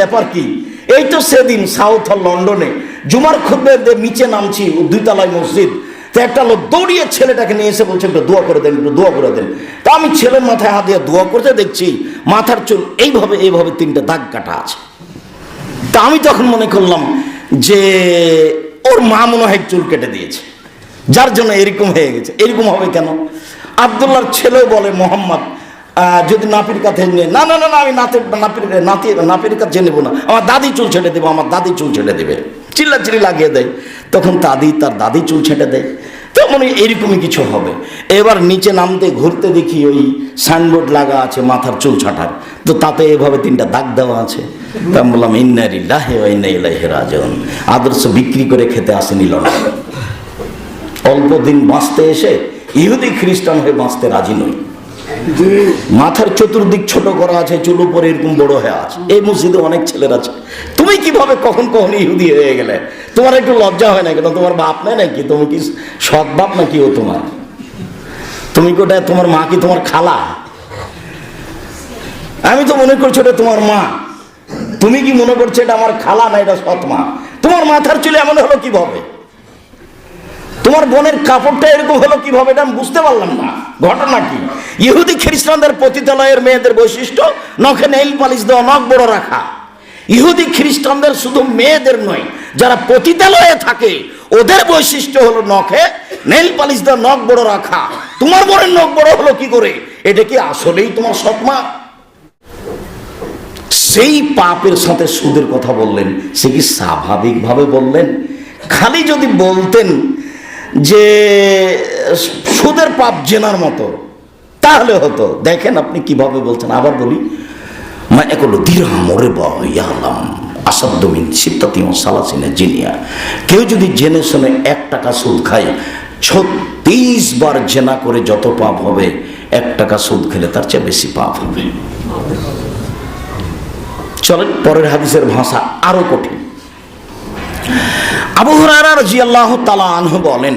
ব্যাপার কি? এই তো সেদিন সাউথ লন্ডনে জুমার খুদ্দের নিচে নামছি দুইতলায় মসজিদ, তো একটা লোক দৌড়িয়ে ছেলেটাকে নিয়ে এসে বলছে, একটু দোয়া করে দেন, একটু দোয়া করে দেন। তা আমি ছেলের মাথায় হাত দিয়ে দোয়া করতে দেখছি, মাথার চুল এইভাবে এইভাবে তিনটে দাগ কাটা আছে। তা আমি তখন মনে করলাম যে, ওর মা মনে হয় চুল কেটে দিয়েছে। যার জন্য এরকম হয়ে গেছে। এরকম হবে কেন? আবদুল্লাহর ছেলেও বলে, মোহাম্মদ যদি নাপির কাছে নিয়ে না না না না, আমি নাতের নাপির নাতি নাপির কাছে নেব না। আমার দাদি চুল ছেড়ে দেবো, আমার দাদি চুল ছেড়ে দেবে। চিল্লা চিল্লি লাগিয়ে দেয়। তখন দাদি তার দাদি চুল ছেটে দেয়। তো মনে হয় এরকমই কিছু হবে। এবার নিচে নামতে, ঘুরতে দেখি ওই সাইনবোর্ড লাগা আছে, মাথার চুল ছাটার। তো তাতে এভাবে তিনটা দাগ দেওয়া আছে। তা আমি বললাম ইন্নারিল্লাহে ইন্না ইলাইহি রাজিউন। আদর্শ বিক্রি করে খেতে আসেনি লড়াই অল্প দিন বাঁচতে এসে ইহুদি খ্রিস্টান হয়ে বাঁচতে রাজি নই। মাথার চতুর্দিক ছোট করা আছে, চুল উপরে এরকম বড় হয়ে আছে। এই মসজিদে অনেক ছেলের আছে। তুমি কীভাবে কখন কখন ইহুদি হয়ে গেলে? তোমার একটু লজ্জা হয় না কেন? তোমার বাপ নেই নাকি? তুমি কি সৎ বাপ নাকি ও তোমার? তুমি কি ওটা তোমার মা কি তোমার খালা? আমি তো মনে করছি ওটা তোমার মা। তুমি কি মনে করছ এটা আমার খালা না এটা সৎ মা? তোমার মাথার চুলে এমন হলো কীভাবে? তোমার বোনের কাপড়টা এরকম হলো কীভাবে এটা আমি বুঝতে পারলাম না। ঘটনা কি? ইহুদি খ্রিস্টানদের পতিতালয়ের মেয়েদের বৈশিষ্ট্য, নখে নেইল পালিশ দেওয়া, নখ বড় রাখা। ইহুদি খ্রিস্টানদের শুধু মেয়েদের নয়, যারা পতিতালয়ে থাকে, ওদের বৈশিষ্ট্য হলো নখে নেইল পালিশ দেওয়া, নখ বড় রাখা। তোমার বোনের নখ বড় হলো কি করে? এটা কি আসলেই তোমার সৎমা সেই পাপের সাথে সুদের কথা বললেন, সে কি স্বাভাবিকভাবে বললেন? খালি যদি বলতেন যে সুদের পাপ জেনার মতো। তাহলে হতো। দেখেন আপনি কীভাবে বলছেন। আবার বলি, মা একলো দিরহাম ওরে বাম আসাদ্দমিন সিদ্ধাতি সালাসিনা জিনিয়া। কেউ যদি জেনে শুনে এক টাকা সুদ খায়, ছত্রিশ বার জেনা করে যত পাপ হবে, এক টাকা সুদ খেলে তার চেয়ে বেশি পাপ হবে। চলেন, পরের হাদিসের ভাষা আরও কঠিন। আবু রাদিয়াল্লাহু তাআলা আনহু বলেন,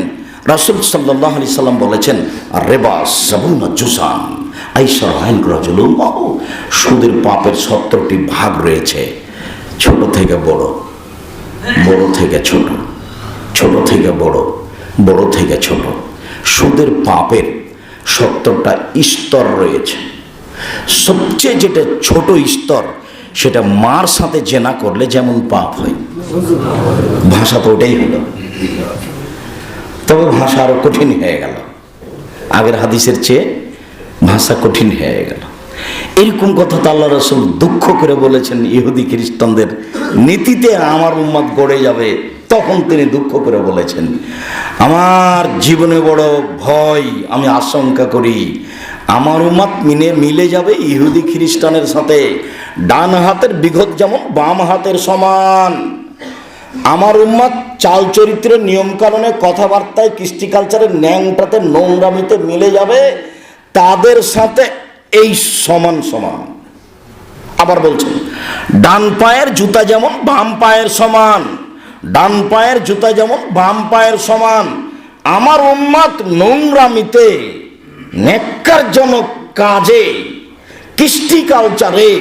রাসূল সাল্লাল্লাহু আলাইহি সাল্লাম বলেছেন, রিবা সাবুনা জুসান আইসার আইন রাজুলুম মাহু সুদের পাপের সত্তরটি ভাগ রয়েছে, ছোট থেকে বড় বড় থেকে ছোট ছোট থেকে বড় বড় থেকে ছোট, সুদের পাপের সত্তরটা স্তর রয়েছে, সবচেয়ে যেটা ছোট স্তর সেটা মার সাথে জেনা করলে যেমন পাপ হয়। ভাষা তো ওটাই হলো। তবে ভাষা আরও কঠিন হয়ে গেল। আগের হাদিসের চেয়ে ভাষা কঠিন হয়ে গেল। এরকম কথা তো আল্লাহ রসুল দুঃখ করে বলেছেন, ইহুদি খ্রিস্টানদের নীতিতে আমার উম্মাদ গড়ে যাবে, তখন তিনি দুঃখ করে বলেছেন, আমার জীবনে বড় ভয়, আমি আশঙ্কা করি আমার উম্মাদ মিলে মিলে যাবে ইহুদি খ্রিস্টানের সাথে। ডান হাতের বিঘত যেমন, বাম হাতের সমান। আমার উম্মাদ চাল চরিত্রের নিয়ম কারণে কথাবার্তায়, কৃষ্টি কালচারের ন্যাংটাতে, নোংরামিতে মিলে যাবে। তাদের সাথে এই সমান সমান। আবার বলছেন, ডান পায়ের জুতা যেমন, বাম পায়ের সমান। ডান পায়ের জুতা যেমন, বাম পায়ের সমান। আমার উম্মাদ নোংরামিতে নেককারজনক কাজে, কৃষ্টি কালচারে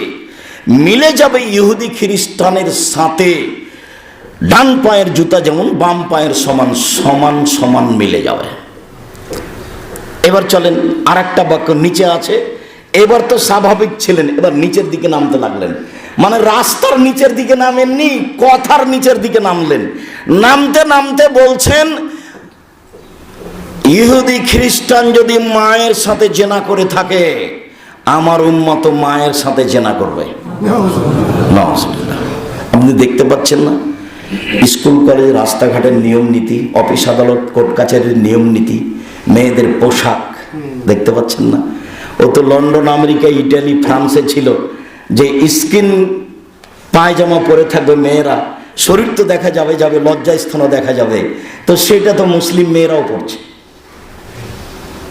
মিলে যাবে ইহুদি খ্রিস্টানের সাথে। ডান পায়ের জুতা যেমন, বাম পায়ের সমান সমান সমান মিলে যাবে। এবার চলেন আর একটা বাক্য নিচে আছে। এবার তো স্বাভাবিক ছিলেন, এবার নিচের দিকে নামতে লাগলেন। মানে রাস্তার নিচের দিকে নামেননি, কথার নিচের দিকে নামলেন। নামতে নামতে বলছেন ইহুদি খ্রিস্টান যদি মায়ের সাথে জেনা করে থাকে, আমার উন্মত মায়ের সাথে জেনা করবে। আপনি দেখতে পাচ্ছেন না? স্কুল, কলেজ, রাস্তাঘাটের নিয়ম নীতি, অফিস আদালত, কোর্ট কাছারির নিয়ম নীতি, মেয়েদের পোশাক, দেখতে পাচ্ছেন না? ও তো লন্ডন, আমেরিকা, ইটালি, ফ্রান্সে ছিল। যে স্কিন পায়জামা পরে থাকবে মেয়েরা, শরীর তো দেখা যাবে যাবে, লজ্জাস্থানও দেখা যাবে। তো সেটা তো মুসলিম মেয়েরাও পড়ছে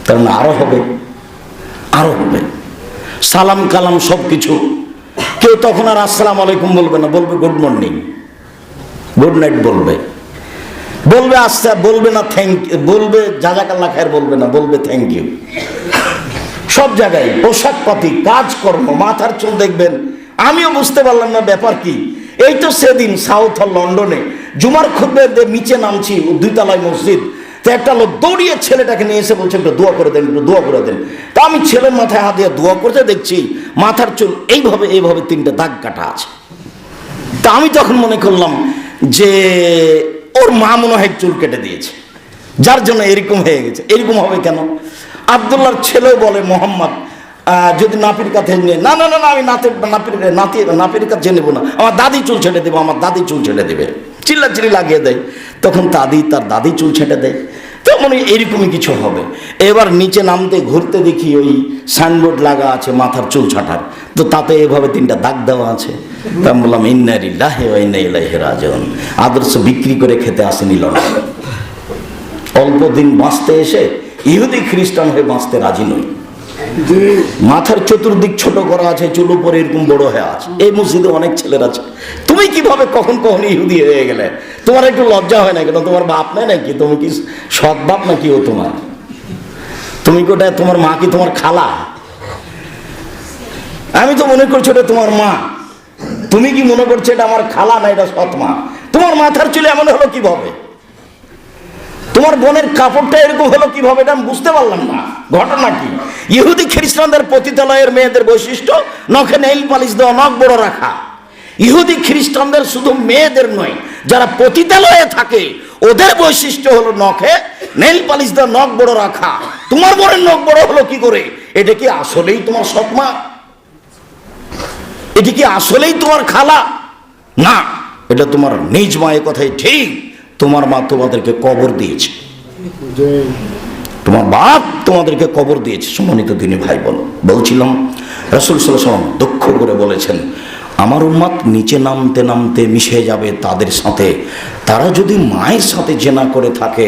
কারণ আরও হবে আরও হবে। সালাম কালাম সব কিছু কেউ তখন আর আসসালাম আলাইকুম বলবে না, বলবে গুড মর্নিং গুড নাইট বলবে। বলবে আচ্ছা বলবে না থ্যাংক ইউ বলবে জাজাকাল্লা খায়ের বলবে না, বলবে থ্যাংক ইউ সব জায়গায় পোশাক পাতি, কাজকর্ম, মাথার চুল দেখবেন। আমিও বুঝতে পারলাম না ব্যাপার কি। এই তো সেদিন সাউথ লন্ডনে জুমার খুববে নিচে নামছি, দুইতলায় মসজিদ। তো একটা লোক দৌড়িয়ে ছেলেটাকে নিয়ে এসে বলছে, একটু দোয়া করে দেন, একটু দোয়া করে দেন। তা আমি ছেলের মাথায় হাত দিয়ে দোয়া করতে দেখছি, মাথার চুল এইভাবে এইভাবে তিনটে দাগ কাটা আছে। তা আমি তখন মনে করলাম যে ওর মা মনে হয় চুল কেটে দিয়েছে। যার জন্য এরকম হয়ে গেছে। এরকম হবে কেন? আবদুল্লাহর ছেলেও বলে, মোহাম্মদ যদি নাপির কাছে নিয়ে না না না না, আমি নাতের নাপির নাতি নাপির কাছে নেব না। আমার দাদি চুল ছেড়ে দেবো, আমার দাদি চুল ছেড়ে দেবে। চিল্লা চিল্লি লাগিয়ে দেয়। তখন দাদি তার দাদি চুল ছেঁটে দেয়। তো মনে এরকমই কিছু হবে। এবার নিচে নামতে ঘুরতে দেখি ওই সাইনবোর্ড লাগা আছে মাথার চুল ছাটার। তো তাতে এভাবে তিনটা দাগ দেওয়া আছে। তা বললাম ইন্নারিল্লাহে ইন্না ইলাইহি রাজিউন। আদর্শ বিক্রি করে খেতে আসেনি লন্ডন অল্প দিন বাঁচতে এসে ইহুদি খ্রিস্টান হয়ে বাঁচতে রাজি নই। মাথার চতুর্দিক ছোট করা আছে চুল উপরে এরকম বড় হয়ে আছে। এই মসজিদে অনেক ছেলের আছে। তুমি কীভাবে কখন কখন ইহুদি হয়ে গেলে? তোমার একটু লজ্জা হয় না কেন? তোমার বাপ নাই নাকি? তুমি কি সৎ বাপ নাকি ও তোমার? তুমি কোটা তোমার মা কি তোমার খালা? আমি তো মনে করছি ওটা তোমার মা। তুমি কি মনে করছ এটা আমার খালা না এটা সৎ মা? তোমার মাথার চুলে এমন হলো কীভাবে? তোমার বোনের কাপড়টা এরকম হলো কীভাবে? এটা আমি বুঝতে পারলাম না। ঘটনা কি? ইহুদি খ্রিস্টানদের পতিতালয়ের মেয়েদের বৈশিষ্ট্য, নখে নেইল পালিশ দেওয়া, নখ বড় রাখা। ইহুদি খ্রিস্টানদের শুধু মেয়েদের নয়, যারা পতিতালয়ে থাকে, ওদের বৈশিষ্ট্য হলো নখে নেইল পালিশ দেওয়া নখ বড় রাখা। তোমার বোনের নখ বড় হলো কি করে? এটা কি আসলেই তোমার সৎমা এটি কি আসলেই তোমার খালা? না, এটা তোমার নিজ মায়ের কথাই ঠিক। তোমার মা তোমাদেরকে কবর দিয়েছে। তোমার বাপ তোমাদেরকে কবর দিয়েছে। সম্মানিত দিনে ভাই বোন, বলছিলাম, রসুল সাল্লাম দক্ষ করে বলেছেন আমার উম্মাত নিচে নামতে নামতে মিশে যাবে তাদের সাথে। তারা যদি মায়ের সাথে জেনা করে থাকে,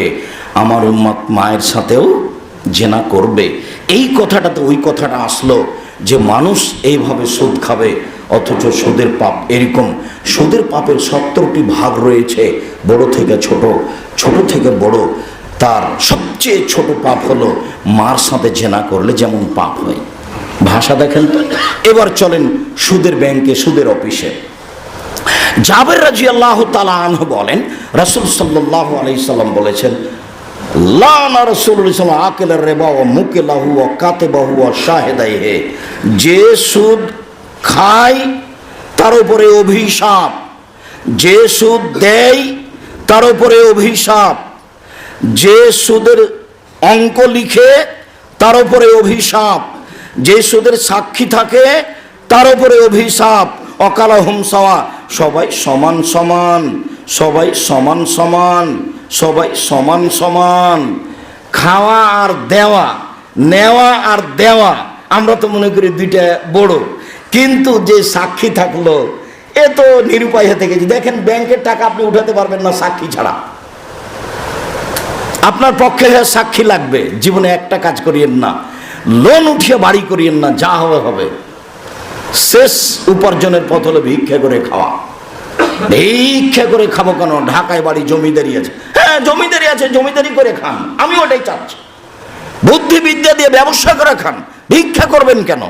আমার উম্মাত মায়ের সাথেও জেনা করবে। এই কথাটা তো ওই কথাটা আসলো যে মানুষ এইভাবে সুদ খাবে, অথচ সুদের পাপ এরকম। সুদের পাপের সত্তরটি ভাগ রয়েছে, বড় থেকে ছোট ছোট থেকে বড়। তার সবচেয়ে ছোট পাপ হলো মার সাথে জেনা করলে যেমন পাপ হয়। ভাষা দেখেন তো? এবার চলেন সুদের ব্যাংকে, সুদের অফিসে। জাবের রাজি আল্লাহ তালা আনহু বলেন, রাসুল সাল্লাহ আলাইসাল্লাম বলেছেন, লানা রসুল আকেলের রেবা ও মুকে লাহু কাতে বাহু শাহেদাই হে যে সুদ খায়, তার উপরে অভিশাপ। যে সুদ দেয়, তার উপরে অভিশাপ। যে সুদের অঙ্ক লিখে, তার উপরে অভিশাপ। যে সুদের সাক্ষী থাকে, তার উপরে অভিশাপ, অকালা হুমসাওয়া সবাই সমান সমান, সবাই সমান সমান, সবাই সমান সমান। খাওয়া আর দেওয়া, নেওয়া আর দেওয়া, আমরা তো মনে করি দুইটা বড়। কিন্তু যে সাক্ষী থাকল, এ তো নিরুপায় হতে গেছে দেখেন ব্যাংকের টাকা আপনি উঠাতে পারবেন না সাক্ষী ছাড়া। আপনার পক্ষে সাক্ষী লাগবে। জীবনে একটা কাজ করিয়েন না। লোন উঠিয়ে বাড়ি করিয়েন না, যা হবে হবে। শেষ উপার্জনের পথ হলো ভিক্ষা করে খাওয়া। ভিক্ষা করে খাব কেন? ঢাকায় বাড়ি জমিদারি আছে। হ্যাঁ জমিদারি আছে, জমিদারি করে খান। আমি ওটাই চাচ্ছি। বুদ্ধিবিদ্যা দিয়ে ব্যবসা করে খান। ভিক্ষা করবেন কেন?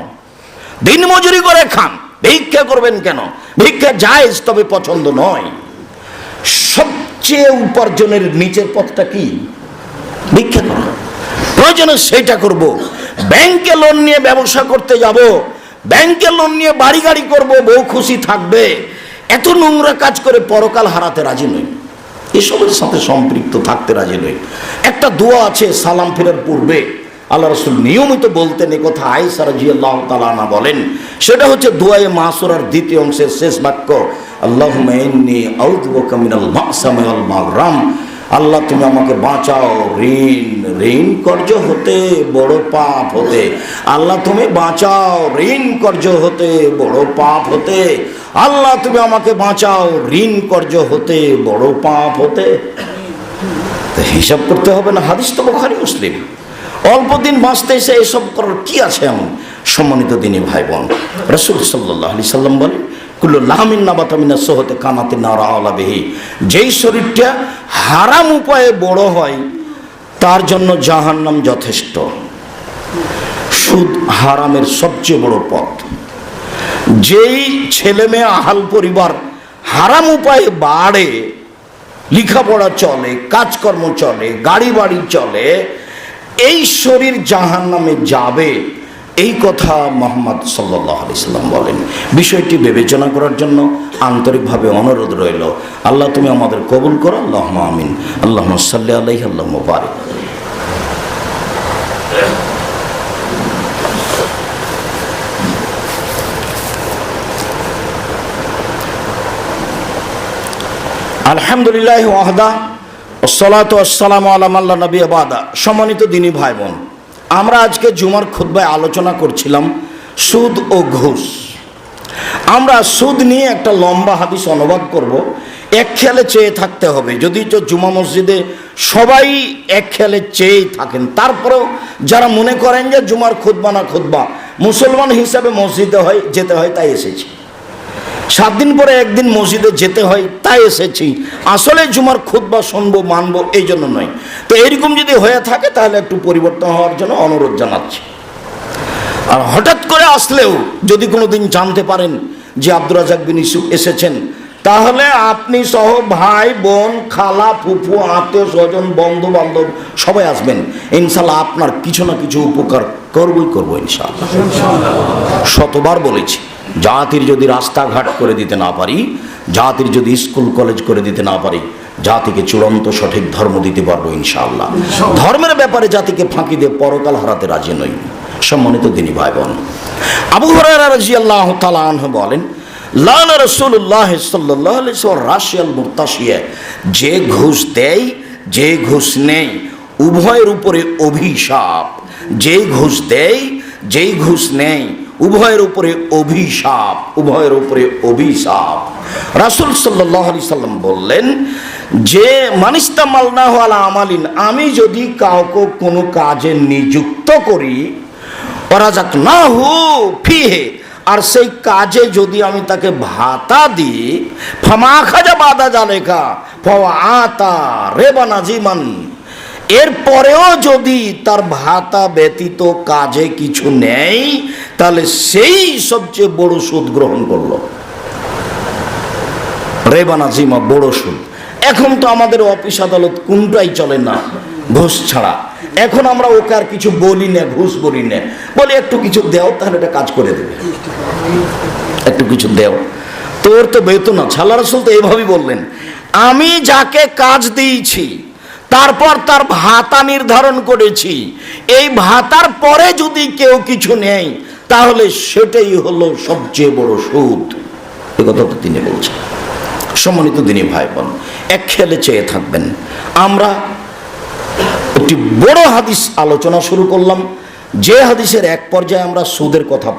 দিনমজুরি করে খান। ভিক্ষা করবেন কেন? ভিক্ষা জায়েজ, তবে পছন্দ নয়। সবচেয়ে উপার্জনের নিচের পথটা কি? ভিক্ষা করা। প্রয়োজনে সেটা করব। ব্যাংকে লোন নিয়ে ব্যবসা করতে যাব, ব্যাংকে লোন নিয়ে বাড়ি গাড়ি করব, বউ খুশি থাকবে। এত নোংরা কাজ করে পরকাল হারাতে রাজি নই। এসবের সাথে সম্পৃক্ত থাকতে রাজি নই। একটা দোয়া আছে সালাম ফেরার পূর্বে। আল্লাহ রসুল নিয়মিত বলতেন কথা আইসা রাজি আল্লাহ তালানা বলেন। সেটা হচ্ছে দোয়ায়ে মাসুরার দ্বিতীয় অংশের শেষ বাক্য আল্লাহ মিনাল মাসামি ওয়াল মাগরাম। আল্লাহ, তুমি আমাকে বাঁচাও। ঋণ ঋণ কর্য হতে বড় পাপ হতে। আল্লাহ, তুমি বাঁচাও। ঋণ কর্য হতে বড় পাপ হতে। আল্লাহ, তুমি আমাকে বাঁচাও। ঋণ কর্য হতে বড় পাপ হতে। হিসাব করতে হবে না, হাদিস তো বোখারি, মুসলিম। অল্প দিন বাঁচতে এসে এসব করার কি আছে এমন সম্মানিত দিনে ভাই বোন রসুল সাল্লাহ আলি সাল্লাম বলেন কুল্লু লাহমিন সোহতে কানাতে নারা বেহি। যেই শরীরটা হারাম উপায়ে বড় হয়, তার জন্য জাহান্নাম যথেষ্ট। সুদ হারামের সবচেয়ে বড় পথ। যেই ছেলে মেয়ে আহাল পরিবার হারাম উপায়ে বাড়ে, লেখাপড়া চলে, কাজকর্ম চলে গাড়ি বাড়ি চলে, এই শরীর জাহান নামে যাবে। এই কথা মোহাম্মদ সাল্লাহ আলাইসাল্লাম বলেন। বিষয়টি বিবেচনা করার জন্য আন্তরিকভাবে অনুরোধ রইল। আল্লাহ, তুমি আমাদের কবুল করো। আল্লাহ আমিন। আল্লাহ সাল্লাহ আলাইহি আল্লাহ মুবারক। আলহামদুলিল্লাহ ওয়াহদা। সালাত আসসালাম আলাম আল্লাহ নবী আবাদা সম্মানিত দিনী ভাই বোন আমরা আজকে জুমার খুদ্বায় আলোচনা করছিলাম সুদ ও ঘুষ। আমরা সুদ নিয়ে একটা লম্বা হাদিস অনুবাদ করব। এক খেয়ালে চেয়ে থাকতে হবে। যদি তো জুমা মসজিদে সবাই এক খেয়ালে চেয়েই থাকেন, তারপরেও যারা মনে করেন যে জুমার খুদ্া না খুদ্া মুসলমান হিসাবে মসজিদে হয়, যেতে হয়, তাই এসেছি। সাত দিন পরে একদিন মসজিদে যেতে হয়, তাই এসেছি। আসলে জুমার খুদ্া শুনব, মানবো, এই জন্য নয়। তো এইরকম যদি হয়ে থাকে, তাহলে একটু পরিবর্তন হওয়ার জন্য অনুরোধ জানাচ্ছি। আর হঠাৎ করে আসলেও যদি কোনো দিন জানতে পারেন যে আব্দুর রাজাক বিন ইসুফ এসেছেন, তাহলে আপনি সহ ভাই, বোন, খালা, ফুফু, আত্মীয়, স্বজন বন্ধু বান্ধব সবাই আসবেন। ইনশাল্লাহ আপনার কিছু না কিছু উপকার করবই করব ইনশাল্লাহ শতবার বলেছি। জাতির যদি রাস্তাঘাট করে দিতে না পারি, জাতির যদি স্কুল, কলেজ করে দিতে না পারি, জাতিকে চূড়ান্ত সঠিক ধর্ম দিতে পারব ইনশাআল্লাহ। ধর্মের ব্যাপারে জাতিকে ফাঁকি দিয়ে পরকাল হারাতে রাজি নই। সম্মানিত দিনী ভাই বোন আবু আল্লাহ বলেন লাল রসুল্লাহ সাল্লাহ রাশিয়াল মুরতাসিয়া যে ঘুষ দেয়, যে ঘুষ নেই উভয়ের উপরে অভিশাপ। যে ঘুষ দেয়, যেই ঘুষ নেই উভয়ের উপরে অভিশাপ, উভয়ের উপরে অভিশাপ। রাসুল সাল্লাহ আলি সাল্লাম বললেন, যে মানিস্তা মালনাহ আলা আমালিন, আমি যদি কাউকে কোনো কাজে নিযুক্ত করি অরাজাক না হু ফিহে, আর সেই কাজে যদি আমি তাকে ভাতা দিই, ফামা খাজা বাদা জালেকা ফাওয়া আতা রেবা নাজিমান এরপরেও যদি তার ভাতা ব্যতীত কাজে কিছু নেই, তাহলে সেই সবচেয়ে বড় সুদ গ্রহণ করল। রেবানা জিমা বড় সুদ। এখন তো আমাদের অফিস আদালত কোনটাই চলে না, ঘুষ ছাড়া। এখন আমরা ওকে আর কিছু বলি না, ঘুষ বলি না। বলি, একটু কিছু দেও, তাহলে এটা কাজ করে দেবে। একটু কিছু দেও। তোর তো বেতন আছে। আল্লাহ রসুল তো এইভাবেই বললেন, আমি যাকে কাজ দিয়েছি তারপর তার ভাতা নির্ধারণ করেছি। এই ভাতার পরে যদি কেউ কিছু নেই তাহলে সেটাই হলো সবচেয়ে বড় সুদ। এ কথা তো তিনি বলছেন। সম্মানিত দিনী ভাই বোন এক খেলে চেয়ে থাকবেন। আমরা একটি বড় হাদিস আলোচনা শুরু করলাম। যে হাদিসের এক পর্যায়ে আমরা সুদের কথা